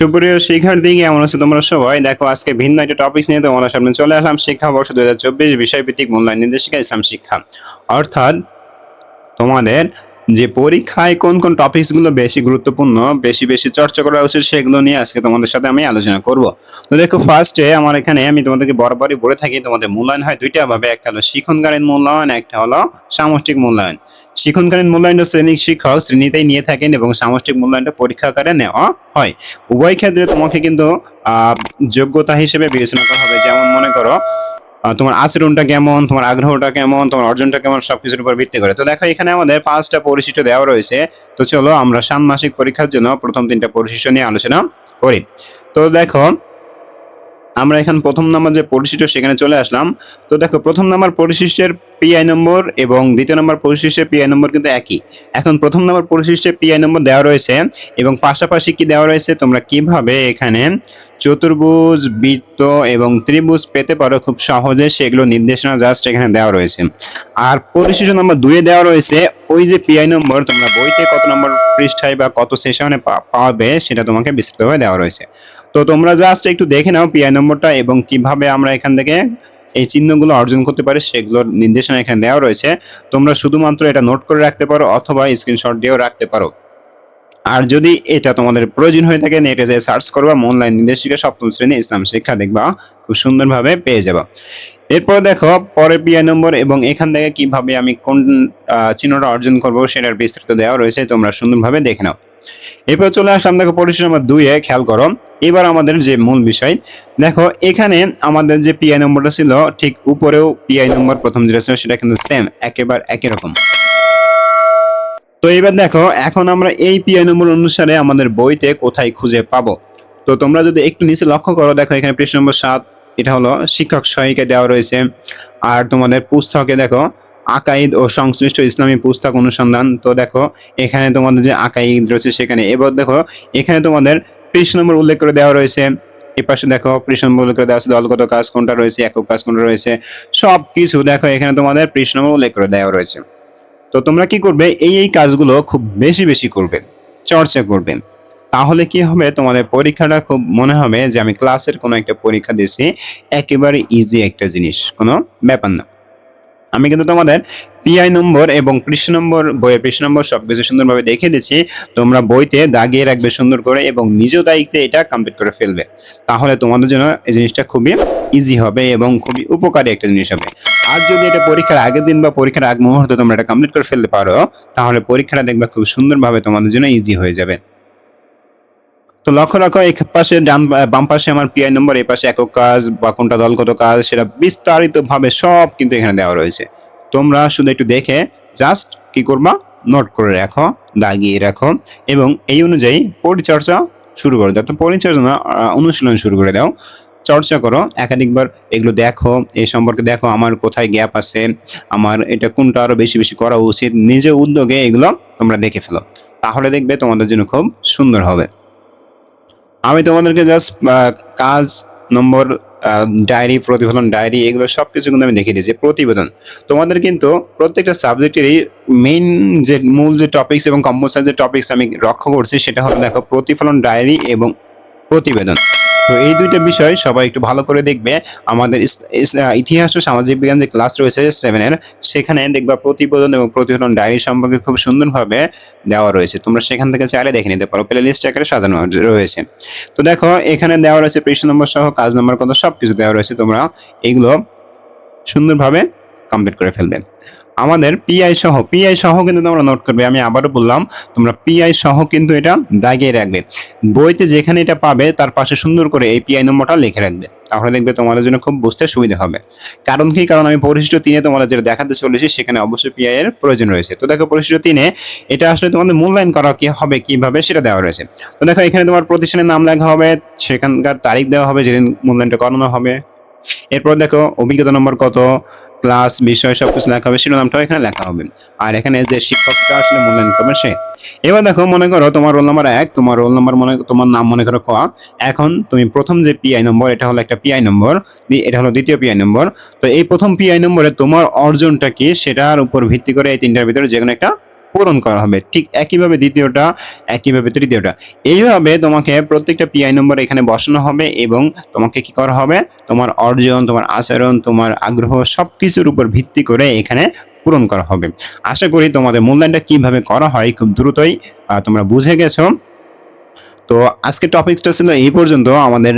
সুপ্রিয় শিক্ষার্থী, কেমন আছো তোমরা সবাই? দেখো, আজকে ভিন্ন একটা টপিক নিয়ে তোমাদের সামনে চলে আসলাম। শিক্ষাবর্ষ দুই হাজার চব্বিশ বিষয়ভিত্তিক মূল্যায়ন নির্দেশিকা, ইসলাম শিক্ষা। অর্থাৎ, তোমাদের যে পরীক্ষায় কোন কোন টপিকসগুলো বেশি গুরুত্বপূর্ণ, বেশি বেশি চর্চা করা উচিত সেগুলো নিয়ে আজকে তোমাদের সাথে আমি আলোচনা করব। তো দেখো ফার্স্টে আমার এখানে আমি তোমাদেরকে বরাবরই বলে থাকি, তোমাদের মূল্যায়ন হয় দুইটা ভাবে। একটা হলো শিক্ষণকালীন মূল্যায়ন, একটা হলো সামষ্টিক মূল্যায়ন। শিক্ষণকালীন মূল্যায়নটা শ্রেণি শিক্ষক শ্রেণীতেই নিয়ে থাকেন এবং সামষ্টিক মূল্যায়নটা পরীক্ষা আকারে নেওয়া হয়। উভয় ক্ষেত্রে তোমাকে কিন্তু যোগ্যতা হিসেবে বিবেচনা করা হবে। যেমন মনে করো তোমার আচরণটা কেমন, তোমার আগ্রহটা কেমন, তোমার অর্জনটা কেমন, সবকিছুর উপর ভিত্তি করে। তো দেখো, এখানে আমাদের পাঁচটা পরিশিষ্ট দেওয়া রয়েছে। তো চলো আমরা ষান্মাসিক পরীক্ষার জন্য প্রথম তিনটা পরিশিষ্ট নিয়ে আলোচনা করি। তো দেখো আমরা এখন প্রথম নাম্বার যে পরিশিষ্ট, সেখানে চলে আসলাম। তো দেখো, প্রথম নাম্বার পরিশিষ্টের পিআই নম্বর এবং দ্বিতীয় নাম্বার পরিশিষ্টের পিআই নম্বর কিন্তু একই। এখন প্রথম নাম্বার পরিশিষ্টের পিআই নম্বর দেওয়া রয়েছে এবং পাশাপাশি কি দেওয়া রয়েছে? তোমরা কীভাবে এখানে চতুর্ভুজ, বৃত্ত এবং ত্রিভুজ পেতে পারো? খুব সহজে সেগুলো নির্দেশনা জাস্ট এখানে দেওয়া রয়েছে। আর পরিশিষ্ট নাম্বার দুয়ে দেওয়া রয়েছে ওই যে পিআই নম্বর তোমরা বইতে কত নম্বর পৃষ্ঠায় বা কত সেশনে পাবে, সেটা তোমাকে বিস্তৃতভাবে দেওয়া রয়েছে। তো তোমরা জাস্ট একটু দেখে নাও পিআই নম্বরটা এবং কীভাবে আমরা এখান থেকে এই চিহ্নগুলো অর্জন করতে পারি, সেগুলোর নির্দেশনা এখানে দেওয়া রয়েছে। তোমরা শুধুমাত্র এটা নোট করে রাখতে পারো অথবা স্ক্রিনশট দিয়েও রাখতে পারো। আর যদি এটা তোমাদের প্রয়োজন হয়ে থাকে, নেটে যে সার্চ করবা অনলাইন নির্দেশিকা সপ্তম শ্রেণি ইসলাম শিক্ষা দেখবা, খুব সুন্দরভাবে পেয়ে যাবা। এরপর দেখো, পরে পিআই নম্বর এবং এখান থেকে কীভাবে আমি কোন চিহ্নটা অর্জন করব সেটার বিস্তারিত দেওয়া রয়েছে, তোমরা সুন্দরভাবে দেখে নাও। এরপর চলে আসলাম দেখো পরিশোধ নম্বর দুইয়ে খেয়াল করো। এবার আমাদের যে মূল বিষয়, দেখো এখানে আমাদের যে পিআই নম্বরটা ছিল, ঠিক উপরেও পিআই নম্বর প্রথম যেটা ছিল, সেটা কিন্তু সেম একেবারে একই রকম। তো এবার দেখো, এখন আমরা এই পিআই নম্বর অনুসারে আমাদের বইতে কোথায় খুঁজে পাবো? তো তোমরা যদি একটু নিচে লক্ষ্য করো, দেখো এখানে পৃষ্ঠ নম্বর সাত এটা হলো শিক্ষক সহায়িকা দেওয়া রয়েছে। আর তোমাদের পুস্তকে দেখো, আকাইদ ও সংশ্লিষ্ট ইসলামী পুস্তক অনুসন্ধান। তো দেখো, এখানে তোমাদের যে আকাইদ রয়েছে সেখানে। এবার দেখো, এখানে তোমাদের পৃষ্ঠ নম্বর উল্লেখ করে দেওয়া রয়েছে। এই পাশে দেখো, পৃষ্ঠ নম্বর উল্লেখ করে দেওয়া আছে, দলগত কাজ কোনটা রয়েছে, একক কাজ কোনটা রয়েছে। সব কিছু দেখো, এখানে তোমাদের পৃষ্ঠ নম্বর উল্লেখ করে দেওয়া রয়েছে। তো তোমরা কি করবে? এই এই কাজগুলো খুব বেশি বেশি করবে। চর্চা করবে। তাহলে কি হবে? তোমাদের পরীক্ষাটা খুব মনে হবে যে আমি ক্লাসের কোনো একটা পরীক্ষা দিয়েছি, একেবারে ইজি একটা জিনিস, কোনো ব্যাপার না। আমি কিন্তু তোমাদের পিআই নম্বর এবং পৃষ্ঠ নম্বর বইয়ের পৃষ্ঠ নম্বর সবকিছু সুন্দরভাবে দেখিয়ে দিচ্ছি। তোমরা বইতে দাগিয়ে রাখবে সুন্দর করে এবং নিজেও দায়িত্বে এটা কমপ্লিট করে ফেলবে। তাহলে তোমাদের জন্য এই জিনিসটা খুবই ইজি হবে এবং খুবই উপকারী একটা জিনিস হবে। আর যদি এটা পরীক্ষার আগের দিন বা পরীক্ষার আগ মুহূর্তে তোমরা এটা কমপ্লিট করে ফেলতে পারো, তাহলে পরীক্ষাটা দেখবে খুব সুন্দরভাবে তোমাদের জন্য ইজি হয়ে যাবে। তো লক্ষ্য রাখো, এই পাশে ডান বাম পাশে আমার পিআই নম্বর এই পাশে একক কাজ বা কোনটা দলগত কাজ, সেটা বিস্তারিত ভাবে সব কিন্তু এখানে দেওয়া রয়েছে। তোমরা শুধু একটু দেখে জাস্ট কি করবা নোট করে রাখো দাগিয়ে রাখো এবং এই অনুযায়ী পরিচর্যা শুরু করে। দাও তো পরিচর্যা অনুশীলন শুরু করে দাও। চর্চা করো, একাধিকবার এগুলো দেখো, এই সম্পর্কে দেখো, আমার কোথায় গ্যাপ আছে, আমার এটা কোনটা আরও বেশি বেশি করা উচিত, নিজে উদ্যোগে এগুলো তোমরা দেখে ফেলো। তাহলে দেখবে তোমাদের জন্য খুব সুন্দর হবে। আমি তোমাদেরকে জাস্ট কাজ নম্বর ডায়েরি প্রতিফলন ডায়েরি এগুলো সব কিছু কিন্তু আমি দেখিয়ে দিয়েছি, প্রতিবেদন। তোমাদের কিন্তু প্রত্যেকটা সাবজেক্টেরই মেইন যে মূল যে টপিকস এবং কম্পোসার যে টপিকস আমি লক্ষ্য করছি, সেটা হলো দেখো প্রতিফলন ডায়েরি এবং প্রতিবেদন। তো এই দুইটা বিষয় সবাই একটু ভালো করে দেখবে। আমাদের ইতিহাস ও সামাজিক বিজ্ঞান যে ক্লাস রয়েছে সেভেনের সেখানে দেখবা প্রতিবেদন এবং প্রতিফলন ডায়েরি সম্পর্কে খুব সুন্দরভাবে দেওয়া রয়েছে। তোমরা সেখান থেকে চাইলে দেখে নিতে পারো। প্লে লিস্ট আকারে সাজানো রয়েছে। তো দেখো, এখানে দেওয়া রয়েছে পৃষ্ঠ নম্বর সহ কাজ নম্বর কত, সবকিছু দেওয়া রয়েছে তোমরা। এগুলো সুন্দরভাবে কমপ্লিট করে ফেলবে। আমাদের পিআই সহ পিআই সহ কিন্তু তোমরা নোট করবে, আমি আবারও বললাম, তোমরা পিআই সহ কিন্তু এটা দাগিয়ে রাখবে। বইতে যেখানে এটা পাবে, তার পাশে সুন্দর করে এই পিআই নম্বরটা লিখে রাখবে। তাহলে দেখবে তোমাদের জন্য খুব বুঝতে সুবিধা হবে। কারণ কি? কারণ আমি পরিশিষ্ট তিনে তোমাদের যেটা দেখাতে চলেছি, সেখানে অবশ্যই পিআই এর প্রয়োজন রয়েছে। তো দেখো পরিশিষ্ট তিনে, এটা আসলে তোমাদের মূল্যায়ন করা কি হবে, কীভাবে সেটা দেওয়া রয়েছে। তো দেখো এখানে তোমার প্রতিষ্ঠানের নাম লেখা হবে, সেখানকার তারিখ দেওয়া হবে, যেদিন মূল্যায়নটা করানো হবে। এরপর দেখো, অভিজ্ঞতা নম্বর কত? ক্লাস বিষয়, সবকিছু লেখা হবে, শিরোনামটাও এখানে লেখা হবে। আর এখানে যে শিক্ষকটা আসলে মূল্যায়ন করবে সে। এবার দেখো, মনে করো তোমার রোল নাম্বার এক, তোমার রোল নাম্বার মনে, তোমার নাম মনে করো ক। এখন তুমি প্রথম যে পিআই নম্বর এটা হলো একটা পিআই নম্বর এটা হলো দ্বিতীয় পিআই নম্বর তো এই প্রথম পিআই নম্বরে তোমার অর্জনটা কি, সেটার উপর ভিত্তি করে এই তিনটার ভিতরে যে একটা পূরণ করা হবে। ঠিক একইভাবে দ্বিতীয়টা, একইভাবে তৃতীয়টা। এইভাবে তোমাকে প্রত্যেকটা পিআই নম্বর এখানে বসানো হবে এবং তোমাকে কি করা হবে? তোমার অর্জন, তোমার আচরণ, তোমার আগ্রহ সবকিছুর উপর ভিত্তি করে এখানে পূরণ করা হবে। আশা করি তোমাদের মূল্যায়নটা কীভাবে করা হয় খুব দ্রুতই তোমরা বুঝে গেছো। তো আজকে টপিকসটা ছিল এই পর্যন্ত। আমাদের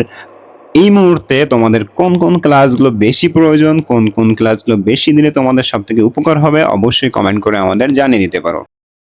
এই মুহূর্তে তোমাদের কোন কোন ক্লাসগুলো বেশি প্রয়োজন, কোন কোন ক্লাসগুলো বেশি দিলে তোমাদের সব থেকে উপকার হবে, অবশ্যই কমেন্ট করে আমাদের জানিয়ে দিতে পারো।